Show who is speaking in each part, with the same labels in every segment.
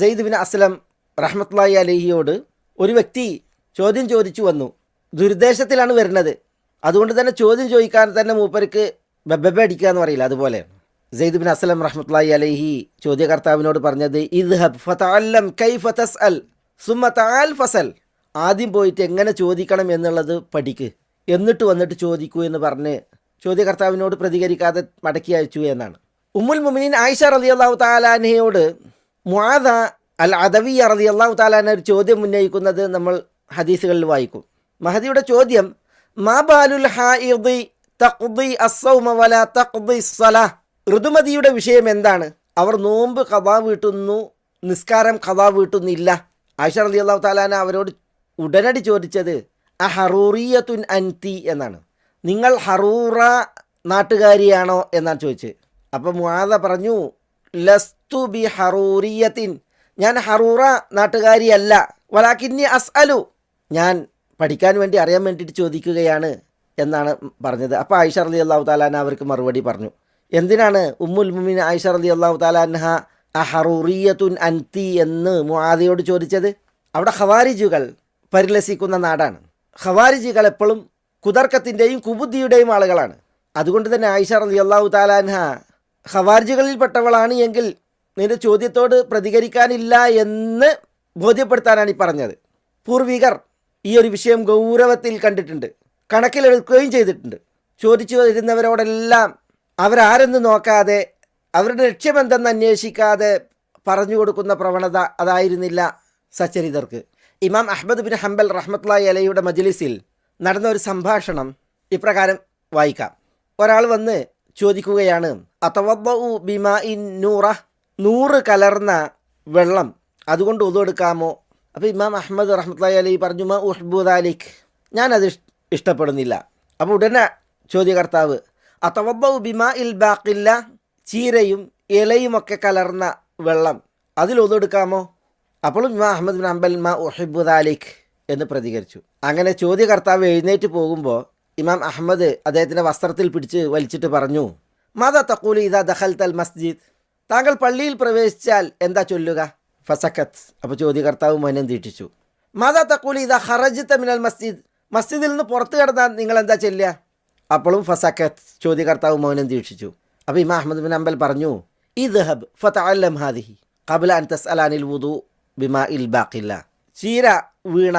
Speaker 1: Syed bin Aslam റഹ്മത്തുള്ളാഹി അലഹിയോട് ഒരു വ്യക്തി ചോദ്യം ചോദിച്ചു വന്നു. ദുരുദ്ദേശത്തിലാണ് വരുന്നത്. അതുകൊണ്ട് തന്നെ ചോദ്യം ചോദിക്കാൻ തന്നെ മൂപ്പർക്ക് ബെബബെ അടിക്കുക എന്ന് പറയില്ല. അതുപോലെ സെയ്ദ് ബിൻ അസ്ലം റഹ്മത്തുള്ളാഹി അലഹി ചോദ്യകർത്താവിനോട് പറഞ്ഞത് ഇദ്ഹബ് ഫതഅല്ലം കൈഫ തസ്അൽ സുമ തആൽ ഫസൽ. ആദ്യം പോയിട്ട് എങ്ങനെ ചോദിക്കണം എന്നുള്ളത് പഠിക്ക്. എന്നിട്ട് വന്നിട്ട് ചോദിക്കൂ എന്ന് പറഞ്ഞ് ചോദ്യകർത്താവിനോട് പ്രതികരിക്കാതെ മടക്കി അയച്ചു എന്നാണ്. ഉമ്മുൽ മുമിനീൻ ആയിഷ റളിയല്ലാഹു താലാനയോട് മുആദ അൽ അദവിയ റളിയല്ലാഹു താലാന ഒരു ചോദ്യം ഉന്നയിക്കുന്നത് നമ്മൾ ഹദീസുകളിൽ വായിക്കും. മഹദിയുടെ ചോദ്യം മാ ബാലുൽ ഹായിദി തഖ്ദി അസ്സൗമ വല തഖ്ദി സ്വലാ ഋതുമതിയുടെ വിഷയം എന്താണ്? അവർ നോമ്പ് കഥാ വീട്ടുന്നു നിസ്കാരം കഥാ വീട്ടുന്നില്ല. ആയിഷ റളിയല്ലാഹു താലാന അവരോട് ഉടനടി ചോദിച്ചത് അ ഹറൂറിയത്തുൻ അൻതി? എന്നാണ്. നിങ്ങൾ ഹറൂറ നാട്ടുകാരിയാണോ? എന്നാണ് ചോദിച്ചത്. അപ്പം മുആദ പറഞ്ഞു ലസ്തു ബി ഹറൂറിയത്തിൻ ഞാൻ ഹറൂറ നാട്ടുകാരിയല്ല. വലാക്കിന്നി അസ്അലു. ഞാൻ പഠിക്കാൻ വേണ്ടി അറിയാൻ വേണ്ടിയിട്ട് ചോദിക്കുകയാണ് എന്നാണ് പറഞ്ഞത്. അപ്പോൾ ആയിഷ അലി അള്ളാഹു താലാന അവർക്ക് മറുപടി പറഞ്ഞു. എന്തിനാണ് ഉമ്മുൽ മുമിൻ ആയിഷ അലി അള്ളാഹു താലാൻഹ അഹറൂറിയത്തുൻ അൻതി എന്ന് മുആദയോട് ചോദിച്ചത്? അവിടെ ഖവാരിജുകൾ പരിലസിക്കുന്ന നാടാണ്. ഖവാരിജികൾ എപ്പോഴും കുതർക്കത്തിന്റെയും കുബുദ്ധിയുടെയും ആളുകളാണ്. അതുകൊണ്ട് തന്നെ ആയിഷ അലി അള്ളാഹു താലാൻഹ ഖവാരിജുകളിൽപ്പെട്ടവളാണ് എങ്കിൽ നിന്റെ ചോദ്യത്തോട് പ്രതികരിക്കാനില്ല എന്ന് ബോധ്യപ്പെടുത്താനാണ് ഈ പറഞ്ഞത്. പൂർവികർ ഈ ഒരു വിഷയം ഗൗരവത്തിൽ കണ്ടിട്ടുണ്ട്. കണക്കിലെടുക്കുകയും ചെയ്തിട്ടുണ്ട്. ചോദിച്ചു വരുന്നവരോടെല്ലാം അവരാരെന്ന് നോക്കാതെ അവരുടെ ലക്ഷ്യമെന്തെന്ന് അന്വേഷിക്കാതെ പറഞ്ഞു കൊടുക്കുന്ന പ്രവണത അതായിരുന്നില്ല സച്ചരിതർക്ക്. ഇമാം അഹമ്മദ് ബിൻ ഹംബൽ റഹ്മത്ലായി അലയുടെ മജ്ലിസിൽ നടന്ന ഒരു സംഭാഷണം ഇപ്രകാരം വായിക്കാം. ഒരാൾ വന്ന് ചോദിക്കുകയാണ്. നൂറ നൂറ് കലർന്ന വെള്ളം. അതുകൊണ്ട് ഉതെടുക്കാമോ അപ്പോൾ ഇമാം അഹമ്മദ് റഹ്മത്ലായി അലി പറഞ്ഞു മാ അലിഖ് ഞാനത് അത് ഇഷ്ടപ്പെടുന്നില്ല. അപ്പോൾ ഉടനെ ചോദ്യകർത്താവ് അതവു ബിമാ ഇൽ ബാക്കില്ല ചീരയും ഇലയുമൊക്കെ കലർന്ന വെള്ളം. അതിൽ ഒതെടുക്കാമോ അപ്പോഴും ഇമാ അഹമ്മദ് ബിൻ അംബൽ മാ ഉഹിബുദാലിഖ് എന്ന് പ്രതികരിച്ചു. അങ്ങനെ ചോദ്യകർത്താവ് എഴുന്നേറ്റ് പോകുമ്പോൾ ഇമാം അഹമ്മദ് അദ്ദേഹത്തിന്റെ വസ്ത്രത്തിൽ പിടിച്ച് വലിച്ചിട്ട് പറഞ്ഞു മാതാ തക്കൂലി ഇതാ ദഹൽ തൽ മസ്ജിദ്? താങ്കൾ പള്ളിയിൽ പ്രവേശിച്ചാൽ എന്താ ചൊല്ലുക? ഫസക്കത്ത് അപ്പോൾ ചോദ്യകർത്താവ് മൗനം തീട്ടിച്ചു മാതാ തക്കൂലി ഇതാ ഹറജ് തമിനൽ മസ്ജിദ്? മസ്ജിദിൽ നിന്ന് പുറത്തു കിടന്നാൽ നിങ്ങൾ എന്താ ചെല്ലുക? അപ്പോഴും ഫസക്കത്ത് ചോദ്യകർത്താവ് മൗനം ദീക്ഷിച്ചു അപ്പോൾ ഇമാ അഹമ്മദ് ബിൻ അമ്പൽ പറഞ്ഞു ഇദ്ഹബ് ഫതഅല്ലം ഹാദിഹി ഖബ്ല അൻ തസ്അലാനിൽ വുദു ബിമാ ഇൽ ബാക്കില്ല ചീര വീണ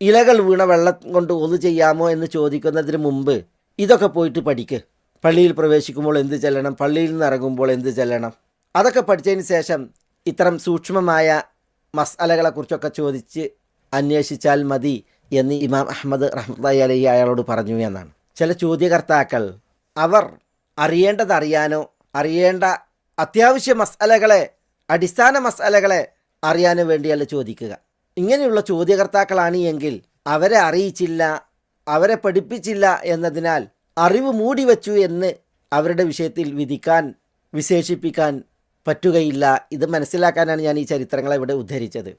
Speaker 1: ഇലകൾ വീണ വെള്ളം കൊണ്ട് ഒന്ന് ചെയ്യാമോ എന്ന് ചോദിക്കുന്നതിന് മുമ്പ് ഇതൊക്കെ പോയിട്ട് പഠിക്ക്. പള്ളിയിൽ പ്രവേശിക്കുമ്പോൾ എന്ത് ചെല്ലണം? പള്ളിയിൽ നിന്ന് ഇറങ്ങുമ്പോൾ എന്ത് ചെല്ലണം? അതൊക്കെ പഠിച്ചതിന് ശേഷം ഇത്തരം സൂക്ഷ്മമായ മസാലകളെക്കുറിച്ചൊക്കെ ചോദിച്ച് അന്വേഷിച്ചാൽ മതി എന്ന് ഇമാം അഹമ്മദ് റഹ്മത്തായി അലഹി അയാളോട് പറഞ്ഞു എന്നാണ്. ചില ചോദ്യകർത്താക്കൾ അവർ അറിയേണ്ടത് അറിയാനോ അറിയേണ്ട അത്യാവശ്യ മസാലകളെ അടിസ്ഥാന മസാലകളെ അറിയാനോ വേണ്ടിയല്ല ചോദിക്കുക. ഇങ്ങനെയുള്ള ചോദ്യകർത്താക്കളാണ് എങ്കിൽ. അവരെ അറിയിച്ചില്ല അവരെ പഠിപ്പിച്ചില്ല എന്നതിനാൽ അറിവ് മൂടിവെച്ചു എന്ന് അവരുടെ വിഷയത്തിൽ വിധിക്കാൻ വിശേഷിപ്പിക്കാൻ പറ്റുകയില്ല. ഇത് മനസ്സിലാക്കാനാണ് ഞാൻ ഈ ചരിത്രങ്ങളെ ഇവിടെ ഉദ്ധരിച്ചത്.